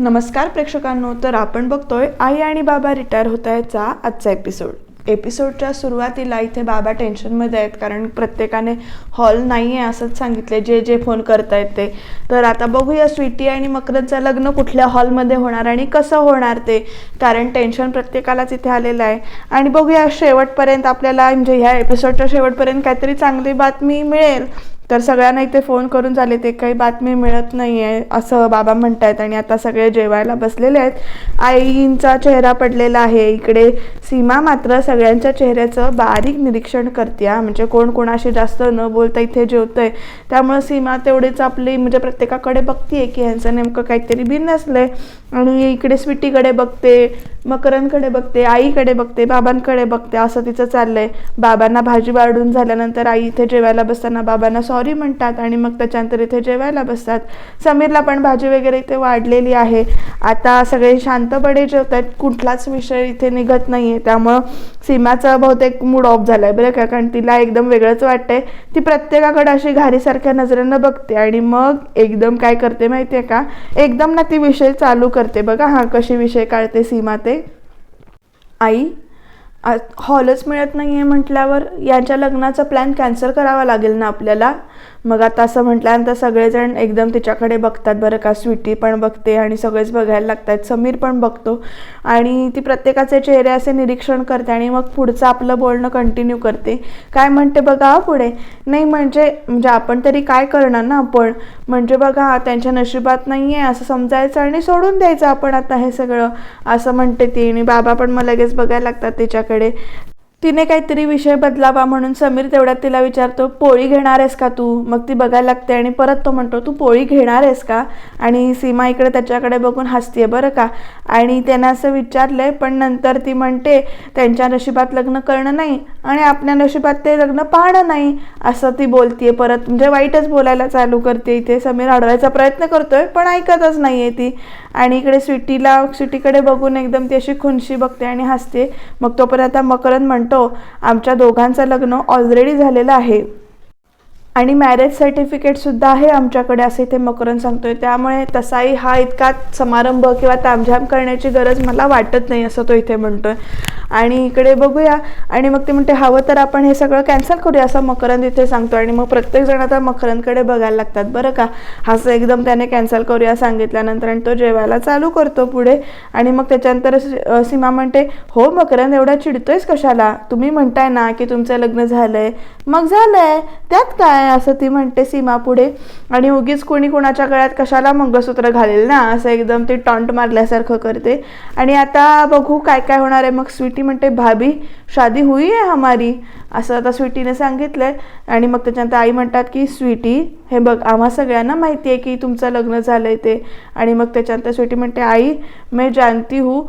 नमस्कार प्रेक्षकांनो तर आपण बघतोय आई आणि बाबा रिटायर होत आहेचा आजचा एपिसोड एपिसोडच्या सुरुवातीला इथे बाबा टेन्शनमध्ये आहेत कारण प्रत्येकाने हॉल नाही आहे असंच सांगितले जे जे फोन करतायत ते. तर आता बघूया स्वीटी आणि मकरदचं लग्न कुठल्या हॉलमध्ये होणार आणि कसं होणार ते. कारण टेन्शन प्रत्येकालाच इथे आलेलं आहे. आणि बघूया शेवटपर्यंत आपल्याला म्हणजे ह्या एपिसोडच्या शेवटपर्यंत काहीतरी चांगली बातमी मिळेल. तर सगळ्यांना इथे फोन करून झाले ते काही बातमी मिळत नाही आहे असं बाबा म्हणत आहेत आणि आता सगळे जेवायला बसलेले आहेत. आईंचा चेहरा पडलेला आहे. इकडे सीमा मात्र सगळ्यांच्या चेहऱ्याचं बारीक निरीक्षण करते म्हणजे कोण कोणाशी जास्त न बोलता इथे जेवतंय. त्यामुळं सीमा तेवढीच आपली म्हणजे प्रत्येकाकडे बघतीये की ह्यांचं नेमकं काहीतरी बिन आहे आणि इकडे स्वीटीकडे बघते मकरांकडे बघते आईकडे बघते बाबांकडे बघते असं तिचं चाललंय. बाबांना भाजी वाढून झाल्यानंतर आई इथे जेवायला बसताना बाबांना सॉरी म्हणतात आणि मग त्याच्यानंतर इथे जेवायला बसतात. समीरला पण भाजी वगैरे इथे वाढलेली आहे. आता सगळे शांतपणे जेवतात कुठलाच विषय इथे निघत नाहीये. त्यामुळं सीमाचा बहुतेक मूड ऑफ झालाय बरं का? कारण तिला एकदम वेगळंच वाटतंय. ती प्रत्येकाकडे अशी घारीसारख्या नजरेनं बघते आणि मग एकदम काय करते माहितीये का? एकदम ना ती विषय चालू करते. बघा हा कशी विषय काढते सीमा ते. आई हॉलच मिळत नाही आहे म्हटल्यावर यांच्या लग्नाचा प्लॅन कॅन्सल करावा लागेल ना आपल्याला? मग आता असं म्हटल्यानंतर सगळेजण एकदम तिच्याकडे बघतात बरं का स्वीटी पण बघते आणि सगळेच बघायला लागतात समीर पण बघतो आणि ती प्रत्येकाचे चेहरे असे निरीक्षण करते आणि मग पुढचं आपलं बोलणं कंटिन्यू करते. काय म्हणते बघा पुढे? नाही म्हणजे म्हणजे आपण तरी काय करणार ना आपण? म्हणजे बघा त्यांच्या नशिबात नाही आहे असं समजायचं आणि सोडून द्यायचं आपण आता हे सगळं. असं म्हणते ती आणि बाबा पण मग लगेच बघायला लागतात तिच्याकडे. तिने काहीतरी विषय बदलावा म्हणून समीर तेवढ्यात तिला विचारतो पोळी घेणार आहेस का तू? मग ती बघायला लागते आणि परत तो म्हणतो तू पोळी घेणार आहेस का? आणि सीमा इकडे त्याच्याकडे बघून हसते बरं का? आणि त्यानं असं विचारलं आहे पण नंतर ती म्हणते त्यांच्या नशिबात लग्न करणं नाही आणि आपल्या नशिबात ते लग्न पाहणं नाही असं ती बोलतीये परत. म्हणजे वाईटच बोलायला चालू करते इथे. समीर अडवायचा प्रयत्न करतोय पण ऐकतच नाहीये ती. आणि इकडे स्वीटीला स्वीटीकडे बघून एकदम ती अशी खुनशी बघते आणि हसते. मग तोपर्यंत आता मकरंद म्हणतो आमच्या दोघांचं लग्न ऑलरेडी झालेलं आहे. आणि मॅरेज सर्टिफिकेटसुद्धा आहे आमच्याकडे असं इथे मकरन सांगतोय. त्यामुळे तसाही हा इतका समारंभ किंवा तामझाम करण्याची गरज मला वाटत नाही असं तो इथे म्हणतोय. आणि इकडे बघूया. आणि मग ते म्हणते हवं तर आपण हे सगळं कॅन्सल करूया असं मकरंद इथे सांगतो आणि मग प्रत्येकजण आता मकरंदकडे बघायला लागतात. बरं का? असं एकदम त्याने कॅन्सल करूया सांगितल्यानंतर आणि तो जेवायला चालू करतो पुढे. आणि मग त्याच्यानंतर सीमा म्हणते हो मकरंद एवढा चिडतोयस कशाला? तुम्ही म्हणताय ना की तुमचं लग्न झालंय. मग झालंय. त्यात काय? असं ती म्हणते सीमा पुढे. आणि उगीच कोणी कोणाच्या गळ्यात कशाला मंगळसूत्र घालेल ना? असं एकदम ती टॉन्ट मारल्यासारखं करते. आणि आता बघू काय काय होणार आहे. मग स्वीटी म्हणते भाभी शादी हुई आहे हमारी? असं आता स्वीटीने सांगितलंय. आणि मग त्याच्यानंतर आई म्हणतात की स्वीटी हे बघ आम्हा सगळ्यांना माहिती आहे की तुमचं लग्न झालंय ते. आणि मग त्याच्यानंतर स्वीटी म्हणते आई मैं जानती हूँ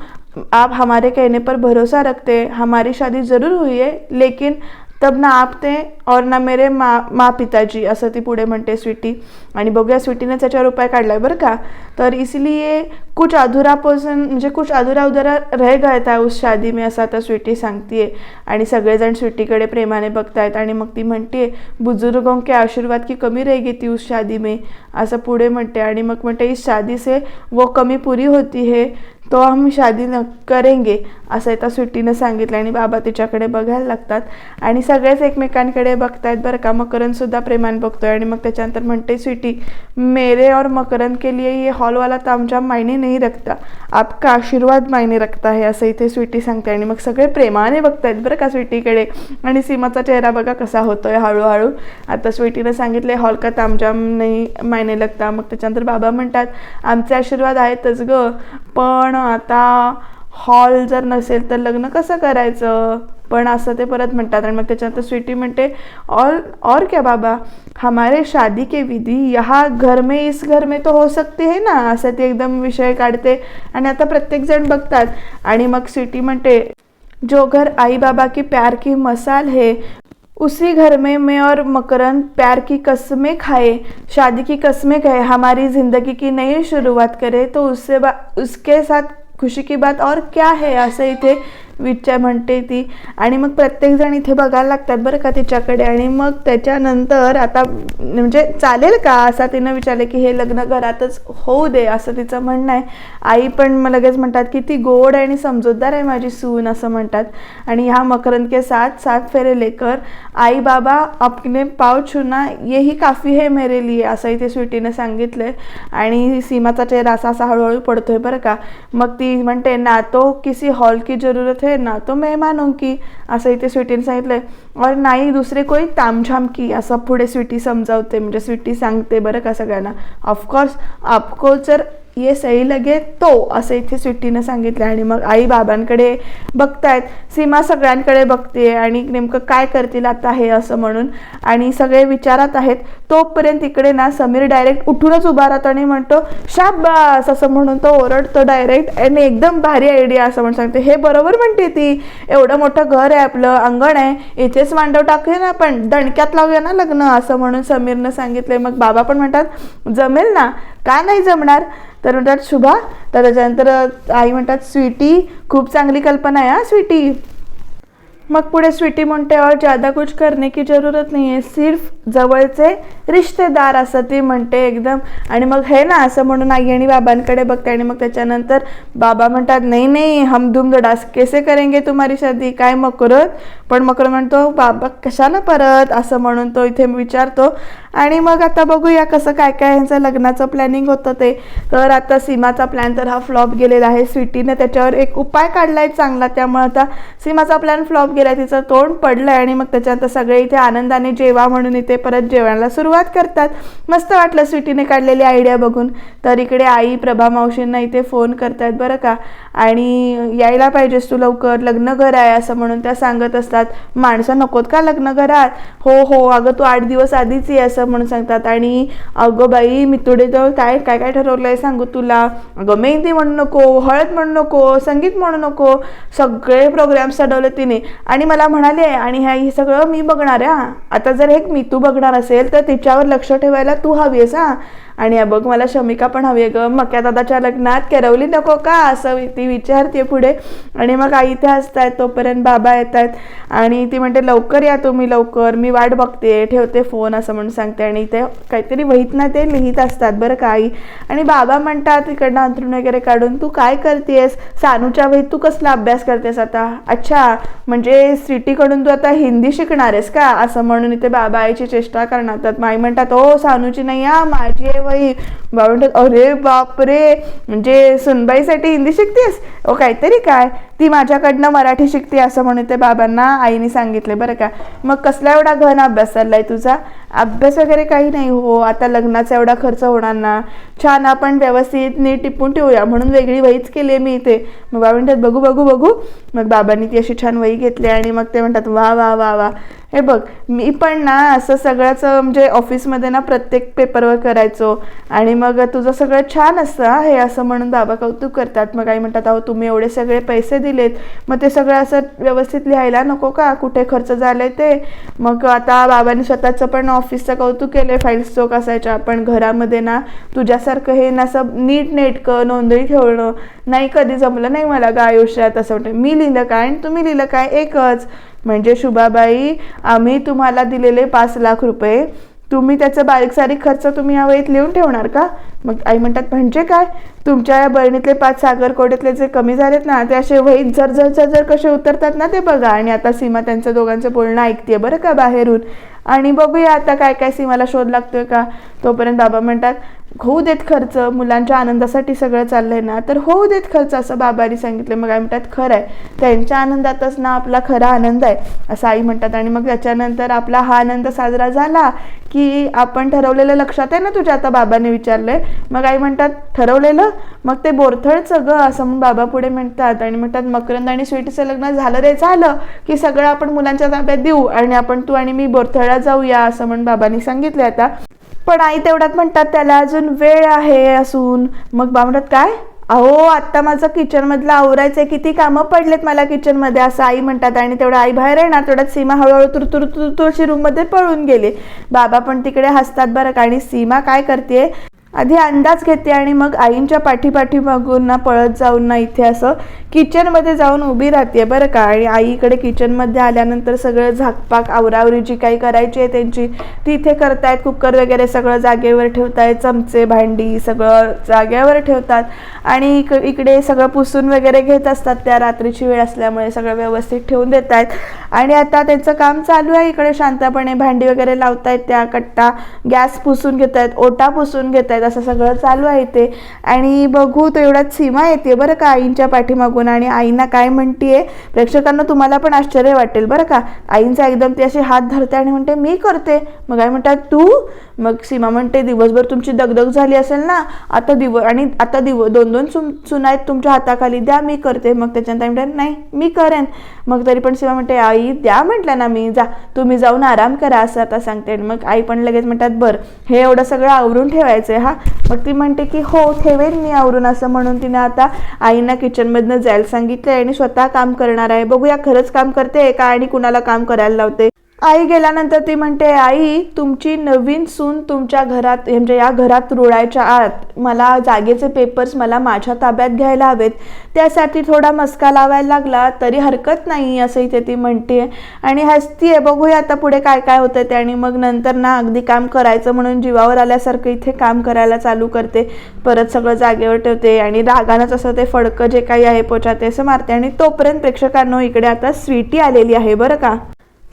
आप हमारे कहने पर भरोसा रखते हमारी शादी ज़रूर हुई है लेकिन तब ना आपते और ना मेरे मा मा पिताजी असं ती पुढे म्हणते स्वीटी. आणि बघूया स्वीटीने त्याच्यावर उपाय काढलाय बरं का. तर इसलिए कुछ अधुरा पर्सन म्हणजे कुछ अधुरा उधरा रह गया था उस शादी में असं आता स्वीटी सांगतीये. आणि सगळेजण स्वीटीकडे प्रेमाने बघतायत आणि मग ती म्हणते बुजुर्गों के आशीर्वाद की कमी रह गई थी उस शादी में. असं पुढे म्हणते. आणि मग म्हणते इस शादी से वो कमी पुरी होती है तो हम शादी न करेंगे असं एका सुट्टीनं सांगितलं आणि बाबा तिच्याकडे बघायला लागतात. आणि सगळेच एकमेकांकडे बघतायत बरं का मकरनसुद्धा प्रेमान बघतोय. आणि मग त्याच्यानंतर म्हणते स्वीटी मेरे और मकरन के लिए ये हॉलवाला मायने नाही रखता. आपका आशीर्वाद मायने रखता है असं इथे स्वीटी सांगते. आणि मग सगळे प्रेमाने बघतायत बरं का स्वीटीकडे. आणि सीमाचा चेहरा बघा कसा होतोय हळूहळू. आता स्वीटीनं सांगितले हॉल का तामजाम नाही मायने लगता मग त्याच्यानंतर बाबा म्हणतात आमचे आशीर्वाद आहेतच ग पण आता हॉल जर नसेल तर लग्न कसं करायचं? पण असं ते परत म्हणतात आणि मग त्याच्यानंतर स्वीटी म्हणते और और क्या बाबा? हमारे शादी के विधी यहाँ घर में इस घर में तो हो सकते है ना? असं ते एकदम विषय काढते आणि आता प्रत्येकजण बघतात. आणि मग स्वीटी म्हणते जो घर आई बाबा की प्यार की मसाल है उसी घर में मैं और मकरन प्यार की कस्में खाए, शादी की कस्में खाए, हमारी ज़िंदगी की नई शुरुआत करे तो उससे उसके साथ खुशी की बात और क्या है? ऐसे ही इथे विचार म्हणते ती. आणि मग प्रत्येकजण इथे बघायला लागतात बरं का तिच्याकडे. आणि मग त्याच्यानंतर आता म्हणजे चालेल का असा तिनं विचारलं की हे लग्न घरातच होऊ दे असं तिचं म्हणणं आहे. आई पण मग लगेच म्हणतात की ती गोड आणि समजूतदार आहे माझी सून असं म्हणतात. आणि ह्या मकरंद के साथ सात फेरे लेकर आई बाबा आपने पाव छुना येही काफी है मेरे लिए असं इथे स्वीटीने आहे आणि सीमाचा चेहरा असा असा हळूहळू पडतोय बरं का. मग ती म्हणते ना तो किसी हॉल की जरूरत है ना? तो मेहमानों की असं इथे स्वीटीने सांगितलंय. और नाही दुसरे कोई तामझाम की असं पुढे स्वीटी समजावते म्हणजे स्वीटी सांगते बरं का सगळ्यांना. ऑफकोर्स आपको जर ये सही लगे तो असं इथे स्वीटीनं सांगितलं आणि मग आई बाबांकडे बघतायत. सीमा सगळ्यांकडे बघते आणि नेमकं काय करतील आता हे असं म्हणून. आणि सगळे विचारात आहेत. तोपर्यंत इकडे ना समीर डायरेक्ट उठूनच उभा राहतो आणि म्हणतो शाबास असं म्हणून तो ओरडतो डायरेक्ट आणि एकदम भारी आयडिया असं म्हणून सांगते. हे बरोबर म्हणते ती. एवढं मोठं घर आहे आपलं अंगण आहे. इथेच मांडव टाकूया ना आपण. दणक्यात लावूया ना लग्न असं म्हणून समीरनं सांगितलंय. मग बाबा पण म्हणतात जमेल ना. का नाही जमणार? तर म्हणतात शुभा तर त्याच्यानंतर आई म्हणतात स्वीटी खूप चांगली कल्पना आहे हा स्वीटी. मग पुढे स्वीटी म्हणते और ज़्यादा कुछ करने की जरूरत नाही आहे सिर्फ जवळचे रिश्तेदार असं ती म्हणते एकदम. आणि मग हे ना असं म्हणून आई आणि बाबांकडे बघते आणि मग त्याच्यानंतर बाबा म्हणतात नाही नाही हम धूम धडास कैसे करेंगे तुम्हारी शादी? काय मकरत पण मकर म्हणतो बाबा कशाला परत? असं म्हणून तो इथे विचारतो. आणि मग आता बघूया कसं काय काय यांचं लग्नाचं प्लॅनिंग होतं ते. तर आता सीमाचा प्लॅन तर हा फ्लॉप गेलेला आहे. स्वीटीने त्याच्यावर एक उपाय काढला आहे चांगला. त्यामुळे आता सीमाचा प्लॅन फ्लॉप गेला आहे तिचं तोंड पडलं आहे आणि मग त्याच्यानंतर सगळे इथे आनंदाने जेवा म्हणून इथे परत जेवणाला सुरुवात करतात. मस्त वाटलं स्वीटीने काढलेली आयडिया बघून. तर इकडे आई प्रभा मावशींना इथे फोन करतात बरं का. आणि यायला पाहिजेस तू लवकर. लग्न घर आहे असं म्हणून त्या सांगत असतात. माणसं नकोत का लग्न घरात? हो हो अगं तू आठ दिवस आधीच ये असं म्हणून सांगतात. आणि अगं बाई मी तुडे तर काय काय काय ठरवलंय सांगू तुला? अगं मेहंदी म्हणू नको हळद म्हणू नको संगीत म्हणू नको सगळे प्रोग्राम सडवले तिने. आणि मला म्हणाले आणि ह्या हे सगळं मी बघणार आहे आता जर हे मी तू बघणार असेल तर तिच्यावर लक्ष ठेवायला तू हवी आहेस हा. आणि बघ मला शमिका पण हवी आहे ग. मक्या दादाच्या लग्नात करवली नको का? असं ती विचारते पुढे. आणि मग आई इथे असतायत तोपर्यंत बाबा येत आहेत आणि ती म्हणते लवकर या तुम्ही लवकर. मी वाट बघते. ठेवते फोन असं म्हणून सांगते. आणि ते काहीतरी वहीत ना ते लिहित असतात बरं का आई. आणि बाबा म्हणतात इकडनं अंथरूण वगैरे काढून तू काय करतेस सानूच्या वहीत तू कसला अभ्यास करतेस आता? अच्छा म्हणजे सिटीकडून तू आता हिंदी शिकणार आहेस का? असं म्हणून इथे बाबा आईची चेष्टा करणार तर माई म्हणतात ओ सानूची नाही या माझी आहे बाई. बाबा म्हणतात अरे बापरे म्हणजे सुनबाईसाठी हिंदी शिकतेस? ओ काहीतरी काय? ती माझ्याकडनं मराठी शिकते असं म्हणून ते बाबांना आईने सांगितले बरं का. मग कसला एवढा घन अभ्यास आहे तुझा? अभ्यास वगैरे काही नाही हो. आता लग्नाचा एवढा खर्च होणार ना. छान आपण व्यवस्थित नीट टिपून ठेवूया म्हणून वेगळी वहीच केली आहे मी इथे. मग बाबा म्हणतात बघू बघू बघू. मग बाबांनी ती अशी छान वही घेतली आणि मग ते म्हणतात वा वा वा वा. हे बघ मी पण ना असं सगळंच म्हणजे ऑफिसमध्ये ना प्रत्येक पेपरवर करायचो. आणि मग तुझं सगळं छान असतं हा हे असं म्हणून बाबा कौतुक करतात. मग काही म्हणतात अहो तुम्ही एवढे सगळे पैसे दिलेत. मग ते सगळं असं व्यवस्थित लिहायला नको का? कुठे खर्च झाले ते? मग आता बाबांनी स्वतःचं पण ऑफिसचं कौतुक केलं आहे फाईल्स चोक असायच्या. पण घरामध्ये ना तुझ्यासारखं हे ना असं नीट नेटकं नोंदणी ठेवणं नाही कधी जमलं नाही मला गा आयुष्यात असं वाटतं मी लिहिलं काय आणि तुम्ही लिहिलं काय? एकच. म्हणजे शुभाबाई आम्ही तुम्हाला दिलेले पाच लाख रुपये. तुम्ही त्याचं बारीक सारीक खर्च तुम्ही या वहीत लिहून ठेवणार का? मग आई म्हणतात म्हणजे काय? तुमच्या या बहिणीतले पाच सागर कोड्यातले जे कमी झालेत ना ते असे वहीत जर जर जर जर कसे उतरतात ना ते बघा. आणि आता सीमा त्यांचं दोघांचं बोलणं ऐकते बरं का बाहेरून. आणि बघूया आता काय काय सीमाला शोध लागतोय का? तोपर्यंत बाबा म्हणतात होऊ देत खर्च मुलांच्या आनंदासाठी सगळं चाललंय ना तर होऊ देत खर्च असं बाबांनी सांगितलं. मग आई म्हणतात खरं आहे त्यांच्या आनंदातच ना आपला खरा आनंद आहे असं आई म्हणतात. आणि मग त्याच्यानंतर आपला हा आनंद साजरा झाला की आपण ठरवलेलं लक्षात आहे ना तुझ्या आता बाबाने विचारलंय. मग आई म्हणतात ठरवलेलं? मग ते बोरथळचं ग असं म्हणून बाबा पुढे म्हणतात. आणि म्हणतात मकरंद आणि स्वीटीचं लग्न झालं रे झालं की सगळं आपण मुलांच्या ताब्यात देऊ आणि आपण तू आणि मी बोरथळला जाऊया असं म्हणून बाबांनी सांगितलं आता. पण आई तेवढ्यात म्हणतात त्याला अजून वेळ आहे असून. मग बा म्हणतात काय? अहो आत्ता माझं किचनमधलं आवरायचंय किती कामं पडलेत मला किचनमध्ये असं आई म्हणतात. आणि तेवढं आई बाहेर येणार तेवढ्यात सीमा हळूहळू तुरतुर तुरतुरची रूममध्ये पळून गेले. बाबा पण तिकडे हसतात बरं का आणि सीमा काय करते आधी अंदाज घेते आणि मग आईंच्या पाठीपाठी मागून ना पळत जाऊन ना इथे असं किचनमध्ये जाऊन उभी राहते बरं का? आणि आईकडे किचनमध्ये आल्यानंतर सगळं झाकपाक आवरावरी जी काही करायची आहे त्यांची ती इथे करतायत. कुकर वगैरे सगळं जागेवर ठेवतायत. चमचे भांडी सगळं जागेवर ठेवतात. आणि इक इकडे सगळं पुसून वगैरे घेत असतात. त्या रात्रीची वेळ असल्यामुळे सगळं व्यवस्थित ठेवून देत आहेत आणि आता त्यांचं काम चालू आहे इकडे शांतपणे. भांडी वगैरे लावतायत त्या कट्टा गॅस पुसून घेत आहेत ओटा पुसून घेत आहेत असं सगळं चालू आहे ते आणि बघू तो एवढ्यात सीमा येते बरं का आईंच्या पाठीमागून. आणि आईंना काय म्हणतीये प्रेक्षकांना तुम्हाला पण आश्चर्य वाटेल बरं का. आईंचा एकदम ती अशी हात धरते आणि म्हणते मी करते. मग आई म्हणतात तू? मग सीमा म्हणते दिवसभर तुमची दगदग झाली असेल ना आता दिव आणि आता दिव दोन दोन सुन सुना आहेत तुमच्या हाताखाली द्या मी करते. मग त्याच्यानंतर आई म्हणतात नाही मी करेन. मग तरी पण सीमा म्हणते आई द्या म्हटलं ना मी जा तुम्ही जाऊन आराम करा असं आता सांगते. आणि मग आई पण लगेच म्हणतात बरं हे एवढं सगळं आवरून ठेवायचं आहे ना मग ती म्हणते की हो ठेवेन मी आवरून असं म्हणून तिने आता आईना किचनमधनं जायला सांगितलंय आणि स्वतः काम करणार आहे. बघूया खरंच काम करते का आणि कुणाला काम करायला लावते? आई गेल्यानंतर ती म्हणते आई तुमची नवीन सून तुमच्या घरात म्हणजे या घरात रुळायच्या आत. मला जागेचे पेपर्स मला माझ्या ताब्यात घ्यायला हवेत. त्यासाठी थोडा मस्का लावायला लागला तरी हरकत नाही असं इथे ती म्हणते. आणि हसती आहे बघूया आता पुढे काय काय होतं ते. आणि मग नंतर ना अगदी काम करायचं म्हणून जीवावर आल्यासारखं इथे काम करायला चालू करते. परत सगळं जागेवर ठेवते आणि रागानंच असं ते फडकं जे काही आहे पोचा ते असं मारते. आणि तोपर्यंत प्रेक्षकांनो इकडे आता स्वीटी आलेली आहे बरं का?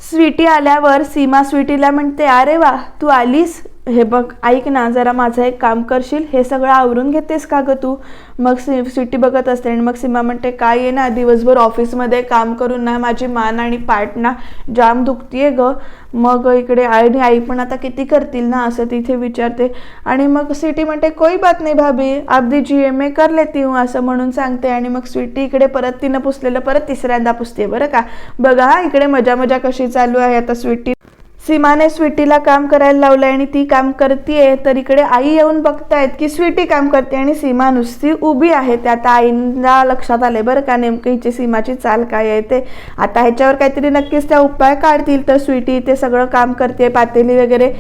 स्वीटी आल्यावर सीमा स्वीटीला म्हणते अरे वा तू आलीस? हे बघ ऐक ना जरा माझं एक काम करशील? हे सगळं आवरून घेतेस का ग तू? मग सी स्वीटी बघत असते आणि मग सीमा म्हणते काय आहे ना दिवसभर ऑफिसमध्ये काम करून ना माझी मान आणि पाठ ना जाम दुखतीये ग. मग इकडे आणि आई पण आता किती करतील ना असं तिथे विचारते. आणि मग सिटी म्हणते कोई बात नाही भाभी अगदी जी एम ए कर लेती हूँ असं म्हणून सांगते. आणि मग स्वीटी इकडे परत तिनं पुसलेलं परत तिसऱ्यांदा पुसते बरं का? बघा हा इकडे मजा मजा कशी चालू आहे आता स्वीटी सीमाने स्वीटीला काम करायला लावलंय आणि ती काम करते तर इकडे आई येऊन बघतायत की स्वीटी काम करते आणि सीमा नुसती उभी आहे. ते आता आईला लक्षात आले बरं का नेमकं हिची सीमाची चाल काय आहे ते. आता ह्याच्यावर काहीतरी नक्कीच त्या उपाय काढतील तर स्वीटी ते सगळं काम करते पातेली वगैरे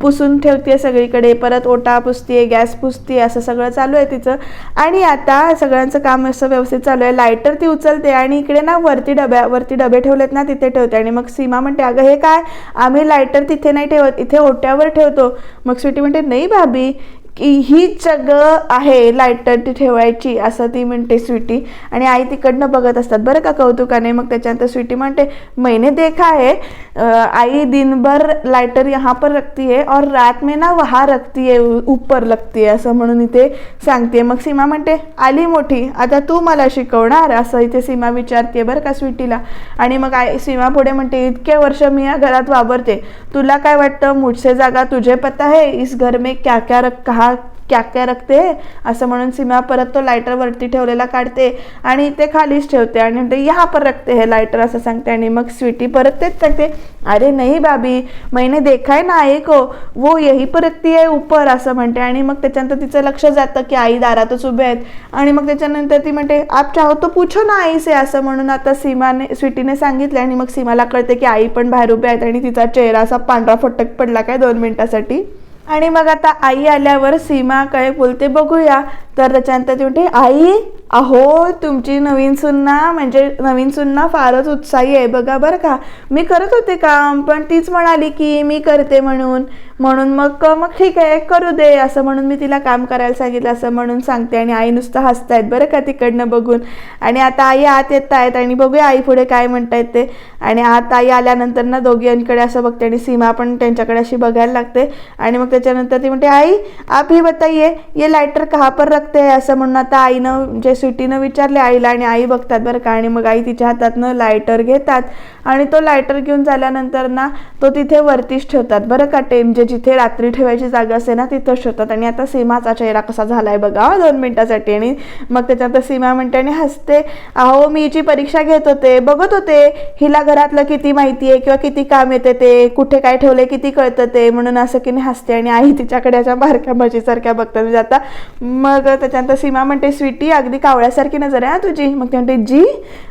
पुसून ठेवते सगळीकडे परत ओटा पुसते गॅस पुसते असं सगळं चालू आहे तिचं. आणि आता सगळ्यांचं काम असं व्यवस्थित चालू आहे. लायटर ती उचलते आणि इकडे ना वरती डब्या वरती डबे ठेवलेत ना तिथे ठेवते. आणि मग सीमा म्हणते अगं हे काय? आम्ही लायटर तिथे नाही ठेवत इथे ओट्यावर ठेवतो. मग स्वीटी म्हणते नाही भाभी की ही जगं आहे लायटर ती ठेवायची असं ती म्हणते स्वीटी. आणि आई तिकडनं बघत असतात. बरं का कौतुकाने? मग त्याच्यानंतर स्वीटी म्हणते मैंने देखा है आई दिनभर लायटर यहाँ पर रखती है और रात में ना वहा रखती है ऊपर लगती है असं म्हणून इथे सांगते. मग सीमा म्हणते आली मोठी आता तू मला शिकवणार असं इथे सीमा विचारते बरं का स्वीटीला. आणि मग आई सीमा पुढे म्हणते इतके वर्ष मी या घरात वावरते. तुला काय वाटतं? मुझसे जागा तुझे पता है इस घर में क्या क्या रख कहा क्या क्या रखते असं म्हणून सीमा परत तो लायटर वरती ठेवलेला काढते आणि ते खालीच ठेवते आणि म्हणते या पर रखते हे लायटर असं सांगते आणि मग स्वीटी परत तेच सांगते अरे नाही भाभी मैने देखा ना आई को वो यही पर रखती आहे ऊपर असं म्हणते आणि मग त्याच्यानंतर तिचं लक्ष जातं की आई दारातच उभे आहेत. आणि मग त्याच्यानंतर ती म्हणते आप चाहो तो पूछो ना आईस से असं म्हणून आता सीमाने स्वीटीने सांगितलं आणि मग सीमाला कळते की आई पण बाहेर उभे आहेत आणि तिचा चेहरा असा पांढरा फटक पडला काय दोन मिनिटासाठी. आणि मग आता आई आल्यावर सीमा काय बोलते बघूया. तर त्याच्यानंतर ती म्हणते आई अहो तुमची नवीन सुन्ना म्हणजे नवीन सुन्ना फारच उत्साही आहे बघा बरं का. मी करत होते काम पण तीच म्हणाली की मी करते म्हणून. म्हणून मग मग ठीक आहे करू दे असं म्हणून मी तिला काम करायला सांगितलं असं म्हणून सांगते. आणि आई नुसतं हसतायत बरं का तिकडनं बघून. आणि आता आई आत येत आहेत आणि बघूया आई पुढे काय म्हणतायत ते. आणि आत आई आल्यानंतर ना दोघींकडे असं बघते आणि सीमा पण त्यांच्याकडे अशी बघायला लागते. आणि मग त्याच्यानंतर ती म्हणते आई आप ही बताइए ये लायटर कहाँ पर रखते असं म्हणून आता आईनं म्हणजे स्वीटीनं विचारले आईला आणि आई बघतात बरं का. आणि मग आई तिच्या हातातनं लायटर घेतात. आणि तो लायटर घेऊन झाल्यानंतर ना तो तिथे वरतीच ठेवतात बरं का. टेम जे जिथे रात्री ठेवायची जागा असते ना तिथंच ठेवतात आणि आता सीमाचा चेहरा कसा झालाय बघा दोन मिनिटासाठी. आणि मग त्याच्यानंतर सीमा म्हणते आणि हसते. अहो मी हिची परीक्षा घेत होते बघत होते. हिला घरातलं किती माहिती आहे किंवा किती काम येते ते कुठे काय ठेवले किती कळतं ते. म्हणून असं की नाही हसते आणि आई तिच्याकडे अशा बारक्या म्हशीसारख्या बघतात. म्हणजे आता मग त्याच्यानंतर सीमा म्हणते स्वीटी अगदी कावळ्यासारखी नजर आहे तुझी. मग ती म्हणते जी.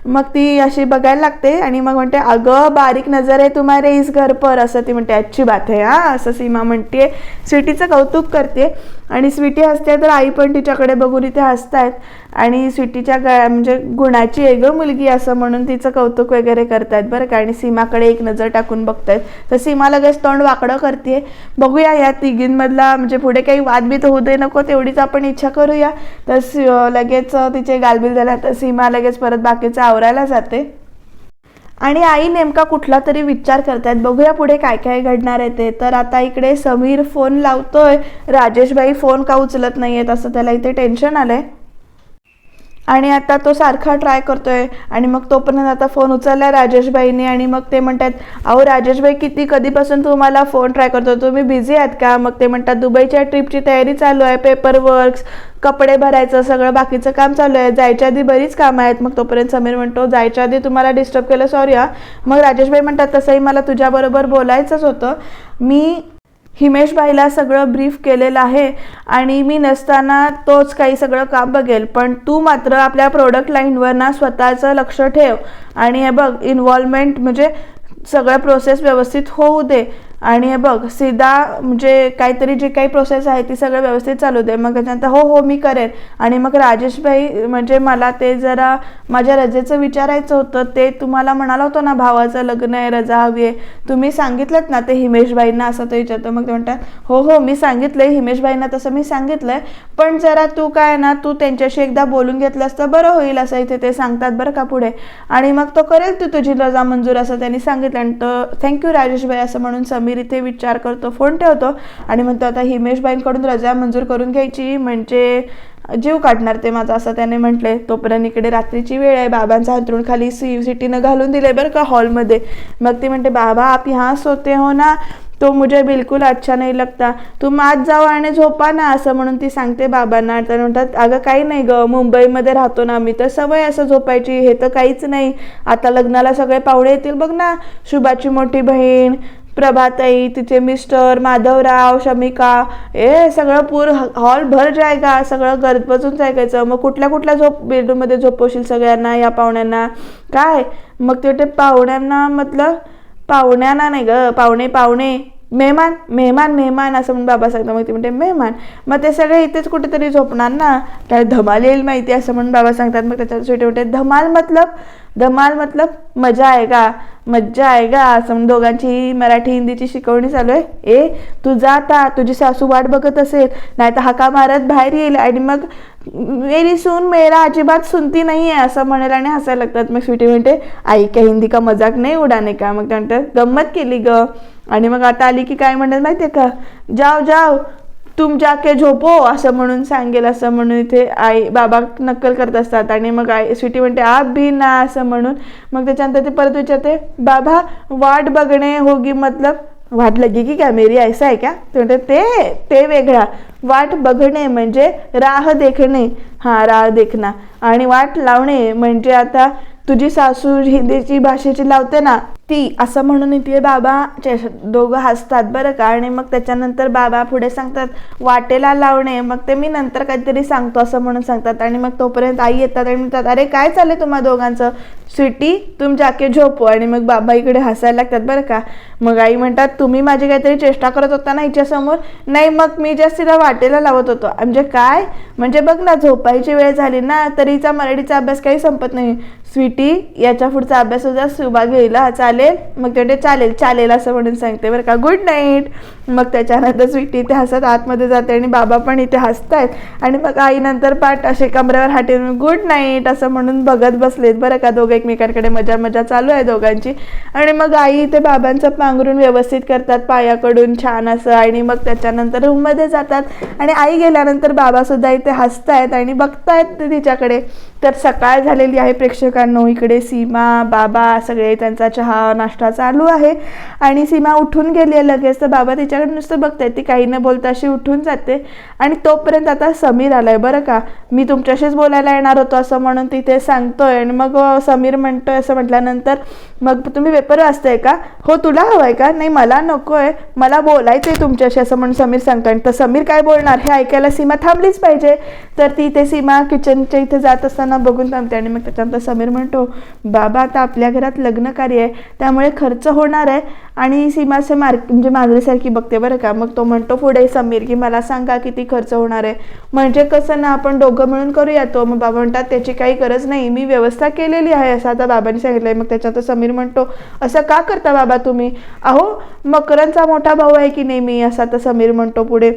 मग ती अशी बघायला लागते. आणि मग म्हणते अगं बारीक नजर आहे तुम्हाला इस घर पर. असं ती म्हणते अच्छी बात आहे हा. असं सीमा सीमा म्हणते स्वीटीचं कौतुक करते आणि स्वीटी हसते तर आई पण तिच्याकडे बघून इथे हसतायत. आणि स्वीटीच्या गळ्या म्हणजे गुणाची आहे ग मुलगी असं म्हणून तिचं कौतुक वगैरे करतायत बरं का. आणि सीमाकडे एक नजर टाकून बघतायत. तर सीमा लगेच तोंड वाकडं करते बघूया या तिघींमधला म्हणजे पुढे काही वादबीत होऊ दे नको तेवढीच आपण इच्छा करूया. तर लगेच तिचे गालबिल झाला तर सीमा लगेच परत बाकीचं आवरायला जाते. आणि आई नेमका कुठला तरी विचार करतायत. बघूया पुढे काय काय घडणार आहे ते. तर आता इकडे समीर फोन लावतोय. राजेशबाई फोन का उचलत नाहीयेत असं त्याला इथे टेन्शन आलंय. आणि आता तो सारखा ट्राय करतोय. आणि मग तोपर्यंत आता फोन उचलला राजेशबाईने आणि मग ते म्हणतात अहो राजेशबाई किती कधीपासून तुम्हाला फोन ट्राय करतो तुम्ही बिझी आहात का? मग ते म्हणतात दुबईच्या ट्रिपची तयारी चालू आहे पेपर वर्क्स कपडे भरायचं सगळं बाकीचं काम चालू आहे. जायच्या आधी बरीच कामं आहेत. मग तोपर्यंत समीर म्हणतो जायच्या आधी तुम्हाला डिस्टर्ब केलं सॉरी हा. मग राजेशबाई म्हणतात तसंही मला तुझ्याबरोबर बोलायचंच होतं. मी हिमेशबाईला सगळं ब्रीफ केलेलं आहे आणि मी नसताना तोच काही सगळं काम बघेल. पण तू मात्र आपल्या प्रोडक्ट लाईनवर ना स्वतःचं लक्ष ठेव. आणि हे बघ इन्व्हॉल्वमेंट म्हणजे सगळं प्रोसेस व्यवस्थित होऊ दे. आणि बघ सीधा म्हणजे काहीतरी जे काही प्रोसेस आहे ती सगळं व्यवस्थित चालू दे. मग त्याच्यानंतर हो हो मी करेन. आणि मग राजेशभाई म्हणजे मला ते जरा माझ्या रजेचं विचारायचं होतं. ते तुम्हाला म्हणाला होतं ना भावाचं लग्न आहे रजा हवी आहे. तुम्ही सांगितलं ना ते हिमेशबाईंना असं ते विचारतो. मग ते म्हणतात हो हो मी सांगितलं आहे हिमेशबाईंना तसं मी सांगितलं आहे पण जरा तू काय ना तू त्यांच्याशी एकदा बोलून घेतलंस तर बरं होईल असं इथे ते सांगतात बरं का पुढे. आणि मग तो करेल तू तुझी रजा मंजूर असं त्यांनी सांगितलं. आणि तर थँक्यू राजेशभाई असं म्हणून समीर इथे विचार करतो फोन ठेवतो आणि म्हणतो आता हिमेशबाईंकडून रजा मंजूर करून घ्यायची म्हणजे जीव काढणार ते माझा असं त्याने म्हटले तोपर्यंत इकडे रात्रीची वेळ आहे. बाबांचा हातरून खाली सी सिटीनं घालून दिले बरं का हॉलमध्ये. मग ती म्हणते बाबा आप यहाँ सोते हो ना? तो मुझे बिलकुल अच्छा नाही लगता. तुम आज जावा आणि झोपा ना असं म्हणून ती सांगते बाबांना. तर म्हणतात अगं काही नाही ग. मुंबईमध्ये राहतो ना आम्ही. तर सवय असं झोपायची. हे तर काहीच नाही. आता लग्नाला सगळे पाहुणे येतील बघ ना. शुभाची मोठी बहीण प्रभाताई तिचे मिस्टर माधवराव शमिका ए सगळं पूर हॉल भर जायगा सगळं गरज बसून ऐकायचं मग कुठल्या कुठल्या झोप बेडरूममध्ये झोपवशील सगळ्यांना या पाहुण्यांना? काय? मग ते पाहुण्यांना म्हटलं पाहुण्यांना नाही ग पाहुणे पाहुणे. मेहमान मेहमान मेहमान असं म्हणून बाबा सांगतात. मग ते म्हणते मेहमान. मग ते सगळे इथेच कुठेतरी झोपणार ना? काय धमाल येईल माहिती असं म्हणून बाबा सांगतात. मग त्याच्यात छोटे मोठे धमाल मतलब धमाल मतलब मजा आहे का मज्जा आहे असं म्हणून दोघांची मराठी हिंदीची शिकवणी चालू आहे. ए तू जाता तुझी सासू वाट बघत असेल नाही तर हाका मारत बाहेर येईल. आणि मग मेरी सून मेरा अजिबात सुनती नाही आहे असं म्हणायला आणि हसायला लागतात. मग स्वीटी म्हणते आई का हिंदी का मजाक नाही उडाने का? मग त्यानंतर गंमत केली ग. आणि मग आता आली की काय म्हणतात माहितीये का? जाव जाव तुम जाके झोपो असं म्हणून सांगेल असं म्हणून इथे आई बाबा नक्कल करत असतात. आणि मग आई स्वीटी म्हणते आप भी ना असं म्हणून. मग त्याच्यानंतर ते परत विचारते बाबा वाट बघणे होगी मतलब? वाट लगी की क्या? मेरी ऐसा आहे का ते म्हणते ते ते वेगळा. वाट बघणे म्हणजे राह देखणे. हा राह देखणं आणि वाट लावणे म्हणजे आता तुझी सासू हिंदीची भाषेची लावते ना ती असं म्हणून इथे बाबा दोघं हसतात बरं का. आणि मग त्याच्यानंतर बाबा पुढे सांगतात वाटेला लावणे. मग ते मी नंतर काहीतरी सांगतो असं म्हणून सांगतात. आणि मग तोपर्यंत आई येतात आणि म्हणतात अरे काय चाललंय तुम्हा दोघांचं? स्वीटी तुम जाके झोपू. आणि मग बाबा इकडे हसायला लागतात बरं का. मग आई म्हणतात तुम्ही माझी काहीतरी चेष्टा करत होता ना हिच्यासमोर नाही मग मी जास्त तिला वाटेला लावत होतो. म्हणजे काय? म्हणजे बघ ना झोपायची वेळ झाली ना तरीचा मराठीचा अभ्यास काही संपत नाही. स्वीटी याच्या पुढचा अभ्यास सुद्धा सुभा घेईल हा चालेल. मग ते चालेल. चालेल असं म्हणून सांगते बरं का. गुड नाईट मग त्याच्यानंतर स्वीटी इथे हसत आतमध्ये जाते आणि बाबा पण इथे हसतायत. आणि मग आईनंतर पाठ असे कमऱ्यावर हाटेल गुड नाईट असं म्हणून बघत बसलेत बरं का दोघं एकमेकांकडे मजा मजा चालू आहे दोघांची. आणि मग आई इथे बाबांचं पांघरून व्यवस्थित करतात पायाकडून छान असं. आणि मग त्याच्यानंतर रूममध्ये जातात. आणि आई गेल्यानंतर बाबासुद्धा इथे इथे हसतायत आणि बघतायत तिच्याकडे. तर सकाळ झालेली आहे प्रेक्षकांनो. इकडे सीमा बाबा सगळे त्यांचा चहा नाश्ता चालू आहे. आणि सीमा उठून गेली आहे लगेच. तर बाबा तिच्या माझ्याकडे नुसतं बघतायत ती काही न बोलता अशी उठून जाते. आणि तोपर्यंत आता समीर आलाय बरं का. मी तुमच्याशीच बोलायला येणार होतो असं म्हणून तिथे सांगतोय. आणि मग समीर म्हणतोय असं म्हटल्यानंतर मग तुम्ही पेपर वाचताय का? हो तुला हवं आहे का? नाही मला नको आहे मला बोलायचं आहे तुमच्याशी असं म्हणून समीर सांगतो आणि तर समीर काय बोलणार? हे ऐकायला सीमा थांबलीच पाहिजे. तर ती इथे सीमा किचनच्या इथे जात असताना बघून थांबते. आणि मग त्याच्यानंतर समीर म्हणतो बाबा आता आपल्या घरात लग्न कार्य आहे. त्यामुळे खर्च होणार आहे. आणि सीमाचे मार्क म्हणजे मांजरीसारखी बघते बरं का. मग तो म्हणतो पुढे समीर की मला सांगा किती खर्च होणार आहे. म्हणजे कसं ना आपण दोघं मिळून करूया तो. मग बाबा म्हणतात त्याची काही गरज नाही. मी व्यवस्था केलेली आहे असं आता बाबांनी सांगितलंय. मग त्याच्यात समीर म्हणतो असं का करता बाबा तुम्ही? अहो मकरांचा मोठा भाऊ आहे की नाही मी? असं आता समीर म्हणतो पुढे.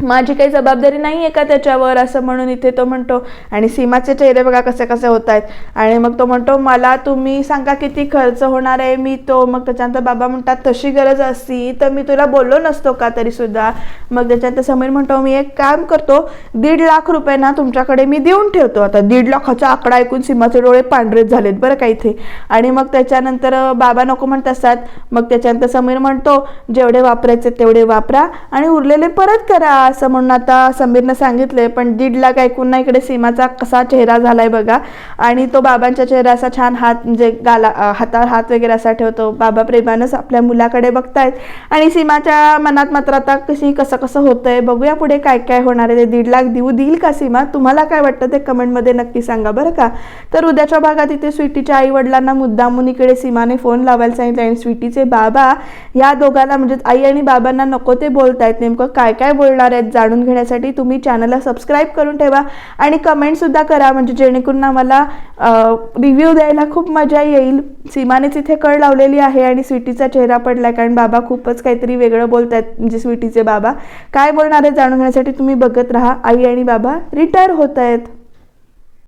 माझी काही जबाबदारी नाही आहे का त्याच्यावर? असं म्हणून इथे तो म्हणतो आणि सीमाचे चेहरे बघा कसे कसे होत आहेत आणि मग तो म्हणतो मला तुम्ही सांगा किती खर्च होणार आहे? मी तो मग त्याच्यानंतर बाबा म्हणतात तशी गरज असती तर मी तुला बोललो नसतो का तरी सुद्धा? मग त्याच्यानंतर समीर म्हणतो मी एक काम करतो दीड लाख रुपये ना तुमच्याकडे मी देऊन ठेवतो. आता दीड लाखाचा आकडा ऐकून सीमाचे डोळे पांढरेच झालेत बरं का इथे. आणि मग त्याच्यानंतर बाबा नको म्हणत असतात मग त्याच्यानंतर समीर म्हणतो जेवढे वापरायचे तेवढे वापरा आणि उरलेले परत करा. असं म्हणून आता समीरनं सांगितलंय पण दीड लाख ऐकून ना इकडे सीमाचा कसा चेहरा झालाय बघा. आणि तो बाबांच्या चेहरा असा छान हात म्हणजे गाला हातावर हात वगैरे असा ठेवतो. बाबा प्रेमानंच आपल्या मुलाकडे बघतायत. आणि सीमाच्या मनात मात्र आता कशी कसं कसं होतंय बघूया पुढे काय काय होणार आहे. ते दीड लाख देऊ देईल का सीमा? तुम्हाला काय वाटतं ते कमेंटमध्ये नक्की सांगा बरं का. तर उद्याच्या भागात इथे स्वीटीच्या आई वडिलांना मुद्दामून इकडे सीमाने फोन लावायला सांगितलं आणि स्वीटीचे बाबा या दोघांना म्हणजे आई आणि बाबांना नको ते बोलतायत. नेमकं काय काय बोलणार आहेत जाणून घेण्यासाठी तुम्ही चॅनलला सबस्क्राईब करून ठेवा आणि कमेंटसुद्धा करा म्हणजे जेणेकरून आम्हाला रिव्ह्यू द्यायला खूप मजा येईल. सीमानेच इथे कळ लावलेली आहे आणि स्वीटीचा चेहरा पडला आहे कारण बाबा खूपच काहीतरी वेगळं बोलतायत म्हणजे स्वीटीचे बाबा. काय बोलणार आहे जाणून घेण्यासाठी तुम्ही बघत राहा. आई आणि बाबा रिटायर होत आहेत